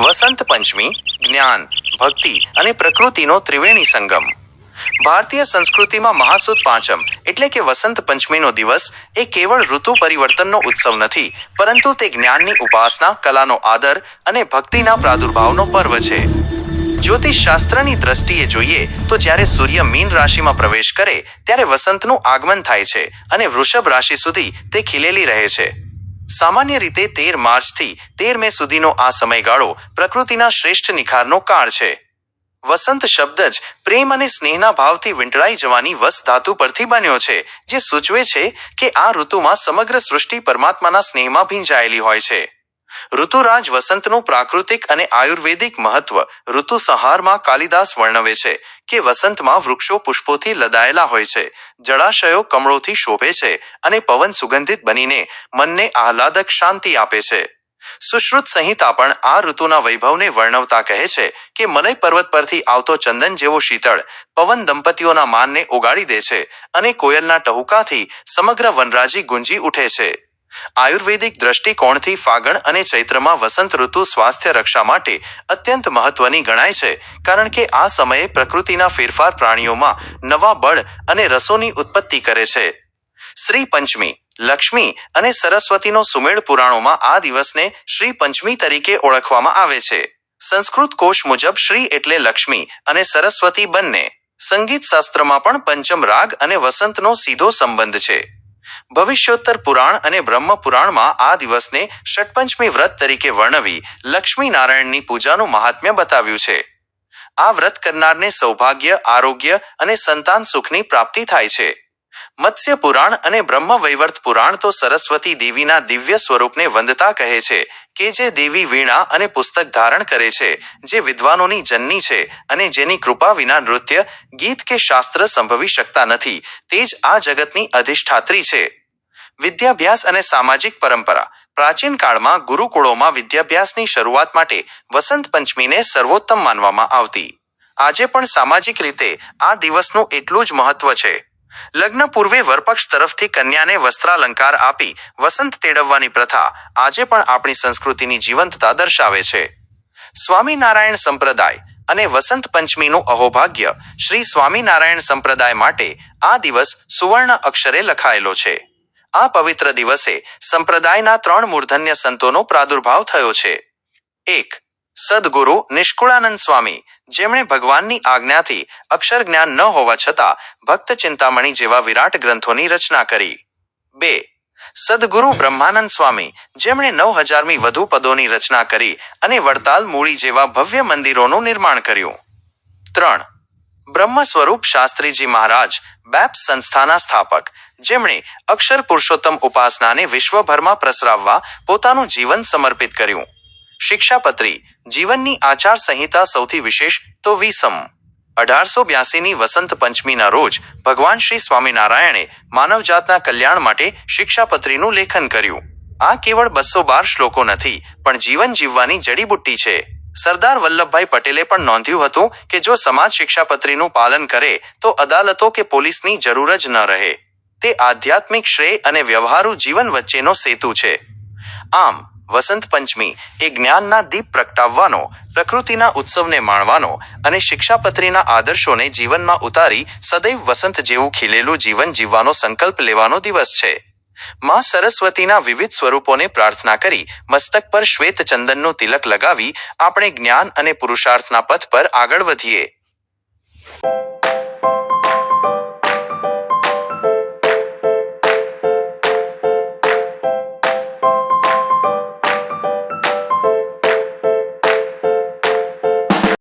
વસંત પંચમી, જ્ઞાન, ભક્તિ અને પ્રકૃતિનો ત્રિવેણી સંગમ. ભારતીય સંસ્કૃતિમાં મહાસુદ પાંચમ એટલે કે વસંત પંચમીનો દિવસ એ કેવળ ઋતુ પરિવર્તનનો ઉત્સવ નથી, પરંતુ તે જ્ઞાનની ઉપાસના, કલાનો આદર અને ભક્તિના પ્રાદુર્ભાવનો પર્વ છે. જ્યોતિષ શાસ્ત્રની દ્રષ્ટિએ જોઈએ તો જ્યારે સૂર્ય મીન રાશિમાં પ્રવેશ કરે, ત્યારે વસંતનું આગમન થાય છે અને વૃષભ રાશિ સુધી તે ખીલેલી રહે છે. સામાન્ય રીતે તેર માર્ચથી તેર મે સુધીનો આ સમયગાળો પ્રકૃતિના શ્રેષ્ઠ નિખારનો કાળ છે. વસંત શબ્દ જ પ્રેમ અને સ્નેહના ભાવથી વીંટળાઈ જવાની વસ ધાતુ પરથી બન્યો છે, જે સૂચવે છે કે આ ઋતુમાં સમગ્ર સૃષ્ટિ પરમાત્માના સ્નેહમાં ભીંજાયેલી હોય છે. ઋતુરાજ વસંતનું પ્રાકૃતિક અને આયુર્વેદિક મહત્વ ઋતુ સંહારમાં કાલિદાસ વર્ણવે છે કે વસંતમાં વૃક્ષો પુષ્પોથી લદાયેલા હોય છે, જળાશયો કમળોથી શોભે છે અને પવન સુગંધિત બનીને મનને આહલાદક શાંતિ આપે છે. સુશ્રુત સંહિતા પણ આ ઋતુના વૈભવને વર્ણવતા કહે છે કે મલય પર્વત પરથી આવતો ચંદન જેવો શીતળ પવન દંપતીઓના માનને ઓગાળી દે છે અને કોયલના ટહુકાથી સમગ્ર વનરાજી ગુંજી ઉઠે છે. આયુર્વેદિક દ્રષ્ટિકોણથી ફાગણ અને ચૈત્રમાં વસંત ઋતુ સ્વાસ્થ્ય રક્ષા માટે અત્યંત મહત્વની ગણાય છે, કારણ કે આ સમયે પ્રકૃતિના ફેરફાર પ્રાણીઓમાં નવા બળ અને રસોની ઉત્પત્તિ કરે છે. શ્રી પંચમી, લક્ષ્મી અને સરસ્વતીનો સુમેળ પુરાણોમાં આ દિવસને શ્રી પંચમી તરીકે ઓળખવામાં આવે છે. સંસ્કૃત કોશ મુજબ શ્રી એટલે લક્ષ્મી અને સરસ્વતી બંને. સંગીત શાસ્ત્રમાં પણ પંચમ રાગ અને વસંતનો સીધો સંબંધ છે. ભવિષ્યોત્તર પુરાણ અને બ્રહ્મ પુરાણમાં આ દિવસને ષટપંચમી વ્રત તરીકે વર્ણવી લક્ષ્મી નારાયણની પૂજાનું મહાત્મ્ય બતાવ્યું છે. આ વ્રત કરનારને સૌભાગ્ય, આરોગ્ય અને સંતાન સુખની પ્રાપ્તિ થાય છે. મત્સ્ય પુરાણ અને બ્રહ્મ વૈવર્ત પુરાણ તો સરસ્વતી દેવીના દિવ્ય સ્વરૂપને વંદતા કહે છે કે જે દેવી વીણા અને પુસ્તક ધારણ કરે છે, જે વિદ્વાનોની જનની છે અને જેની કૃપા વિના નૃત્ય, ગીત કે શાસ્ત્ર સંભવી શકતા નથી. તે જ આ જગતની અધિષ્ઠાત્રી છે. વિદ્યાભ્યાસ અને સામાજિક પરંપરા. પ્રાચીન કાળમાં ગુરુકુળોમાં વિદ્યાભ્યાસની શરૂઆત માટે વસંત પંચમીને સર્વોત્તમ માનવામાં આવતી. આજે પણ સામાજિક રીતે આ દિવસનું એટલું જ મહત્વ છે. લગ્ન પૂર્વે વરપક્ષ તરફથી કન્યાને વસ્ત્રાલંકાર આપી વસંત તેડવવાની પ્રથા આજે પણ આપણી સંસ્કૃતિની જીવંતતા દર્શાવે છે. સ્વામિનારાયણ સંપ્રદાય અને વસંત પંચમીનું અહોભાગ્ય શ્રી સ્વામિનારાયણ સંપ્રદાય માટે આ દિવસ સુવર્ણ અક્ષરે લખાયેલો છે. આ પવિત્ર દિવસે સંપ્રદાયના ત્રણ મૂર્ધન્ય સંતોનો પ્રાદુર્ભાવ થયો છે. એક, સદગુરુ નિષ્કુળાનંદ સ્વામી. જેમણે ભગવાનની આજ્ઞાથી અક્ષર જ્ઞાન ન હોવા છતાં ભક્ત ચિંતામણી જેવા વિરાટ ગ્રંથોની રચના કરી. બે, સદગુરુ બ્રહ્માનંદ સ્વામી. જેમણે નવ હજારમી વધુ પદોની રચના કરી અને વડતાલ મૂળી જેવા ભવ્ય મંદિરોનું નિર્માણ કર્યું. ત્રણ બ્રહ્મ સ્વરૂપ શાસ્ત્રીજી મહારાજ, બેપ સંસ્થાના સ્થાપક. જેમણે અક્ષર પુરુષોત્તમ ઉપાસનાને વિશ્વભરમાં પ્રસરાવવા પોતાનું જીવન સમર્પિત કર્યું. શિક્ષાપત્રી, જીવનની આચાર સંહિતા સૌથી વિશેષ તો વિસમ. અઢારસો બ્યાસીની વસંત પંચમીના રોજ ભગવાન શ્રી સ્વામિનારાયણે માનવજાતના કલ્યાણ માટે શિક્ષાપત્રીનું લેખન કર્યું. આ કેવળ બસો બાર શ્લોકો નથી, પણ જીવન જીવવાની જડીબુટ્ટી છે. સરદાર વલ્લભભાઈ પટેલે પણ નોંધ્યું હતું કે જો સમાજ શિક્ષાપત્રીનું પાલન કરે, તો અદાલતો કે પોલીસની જરૂર જ ન રહે. તે આધ્યાત્મિક શ્રેય અને વ્યવહારુ જીવન વચ્ચેનો સેતુ છે. આમ, વસંત પંચમી એ જ્ઞાનના દીપ પ્રગટાવવાનો, પ્રકૃતિના ઉત્સવને માણવાનો અને શિક્ષાપત્રીના આદર્શોને જીવનમાં ઉતારી સદૈવ વસંત જેવું ખીલેલું જીવન જીવવાનો સંકલ્પ લેવાનો દિવસ છે. માં સરસ્વતીના વિવિધ સ્વરૂપોને પ્રાર્થના કરી, મસ્તક પર શ્વેત ચંદનનું તિલક લગાવી, આપણે જ્ઞાન અને પુરુષાર્થના પથ પર આગળ વધીએ.